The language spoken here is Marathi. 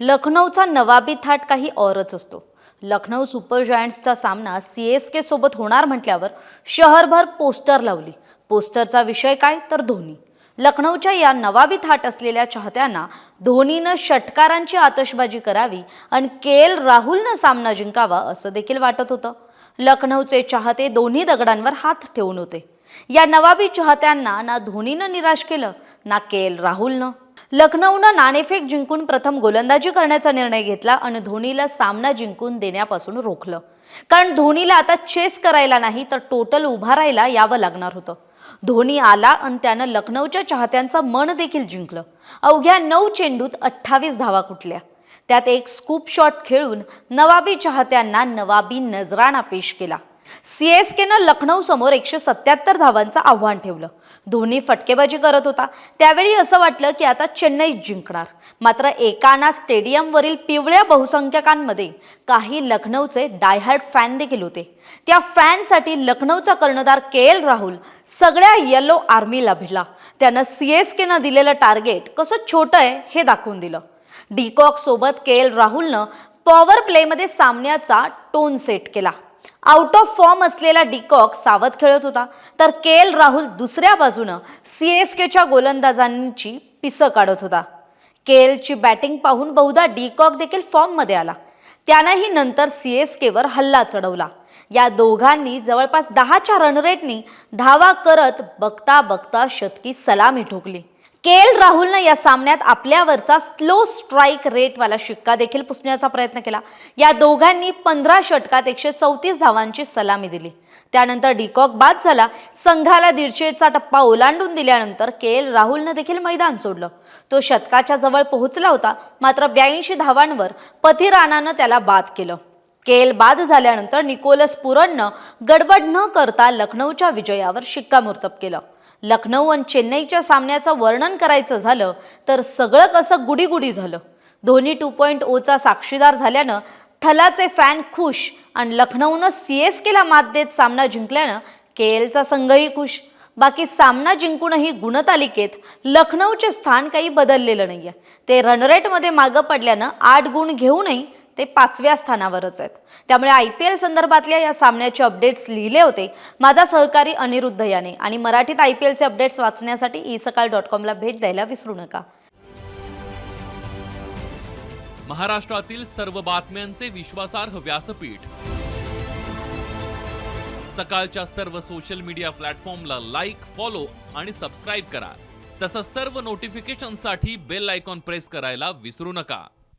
लखनौचा नवाबी थाट काही औरच असतो. लखनौ सुपर जायंट्सचा सामना सी एस के सोबत होणार म्हटल्यावर शहरभर पोस्टर लावली. पोस्टरचा विषय काय तर धोनी. लखनौच्या या नवाबी थाट असलेल्या चाहत्यांना धोनीनं षटकारांची आतषबाजी करावी आणि के एल राहुलनं सामना जिंकावा असं देखील वाटत होतं. लखनौचे चाहते दोन्ही दगडांवर हात ठेवून होते. या नवाबी चाहत्यांना ना धोनीनं निराश केलं ना के एल राहुलनं. लखनौनं नाणेफेक जिंकून प्रथम गोलंदाजी करण्याचा निर्णय घेतला आणि धोनीला सामना जिंकून देण्यापासून रोखलं. कारण धोनीला आता चेस करायला नाही तर टोटल उभा राहायला यावं लागणार होतं. धोनी आला आणि त्यानं लखनौच्या चाहत्यांचं मन देखील जिंकलं. अवघ्या नऊ चेंडूत अठ्ठावीस धावा कुठल्या? त्यात एक स्कूप शॉट खेळून नवाबी चाहत्यांना नवाबी नजराणा पेश केला. सी एस केनं लखनौसमोर एकशे सत्याहत्तर धावांचं आव्हान ठेवलं. धोनी फटकेबाजी करत होता. त्यावेळी असं वाटलं की आता चेन्नई जिंकणार. मात्र एकाना स्टेडियमवरील पिवळ्या बहुसंख्यकांमध्ये काही लखनौचे डायहार्ड फॅन देखील होते. त्या फॅनसाठी लखनौचा कर्णधार के एल राहुल सगळ्या येलो आर्मीला भिडला. त्यानं सी एस केनं दिलेलं टार्गेट कसं छोटं आहे हे दाखवून दिलं. डीकॉक सोबत के एल राहुलनं पॉवर प्लेमध्ये सामन्याचा टोन सेट केला. आउट ऑफ फॉर्म असलेला डीकॉक सावध खेळत होता. तर के एल राहुल दुसऱ्या बाजूनं सी एस केच्या गोलंदाजांची पिसं काढत होता. के एलची बॅटिंग पाहून बहुधा डीकॉक देखील फॉर्ममध्ये आला. त्यानंही नंतर सी एस केवर हल्ला चढवला. या दोघांनी जवळपास दहाच्या रनरेटनी धावा करत बघता बघता शतकी सलामी ठोकली. के एल राहुलनं या सामन्यात आपल्यावरचा स्लो स्ट्राईक रेटवाला शिक्का देखील पुसण्याचा प्रयत्न केला. या दोघांनी पंधरा षटकात एकशे चौतीस धावांची सलामी दिली. त्यानंतर डिकॉक बाद झाला. संघाला दीडशेचा टप्पा ओलांडून दिल्यानंतर के एल राहुलनं देखील मैदान सोडलं. तो शतकाच्या जवळ पोहोचला होता. मात्र ब्याऐंशी धावांवर पथिराणानं त्याला बाद केलं. केल बाद झाल्यानंतर निकोलस पुरणनं गडबड न करता लखनौच्या विजयावर शिक्कामोर्तब केलं. लखनौ आणि चेन्नईच्या सामन्याचं वर्णन करायचं झालं तर सगळं कसं गुडीगुडी झालं? धोनी टू पॉईंट ओचा साक्षीदार झाल्यानं थलाचे फॅन खुश आणि लखनौनं सी एस केला मात देत सामना जिंकल्यानं के एलचा संघही खुश. बाकी सामना जिंकूनही गुणतालिकेत लखनौचे स्थान काही बदललेलं नाहीये. ते रनरेटमध्ये मागं पडल्यानं आठ गुण घेऊनही ते पाचव्या स्थानावरच आहेत. त्यामुळे आय पी एल संदर्भातल्या या सामन्याचे अपडेट्स लिहिले होते. माझा सहकारी अनिरुद्ध याने आणि मराठीत आय पी एलचे अपडेट्स वाचण्यासाठी ई सकाळ डॉट कॉमला भेट द्यायला विसरू नका. महाराष्ट्रातील सर्व बातम्यांचे विश्वासार्ह व्यासपीठ. सकाळच्या सर्व सोशल मीडिया प्लॅटफॉर्मला लाईक फॉलो आणि सबस्क्राईब करा. तसंच सर्व नोटिफिकेशनसाठी बेल आयकॉन प्रेस करायला विसरू नका.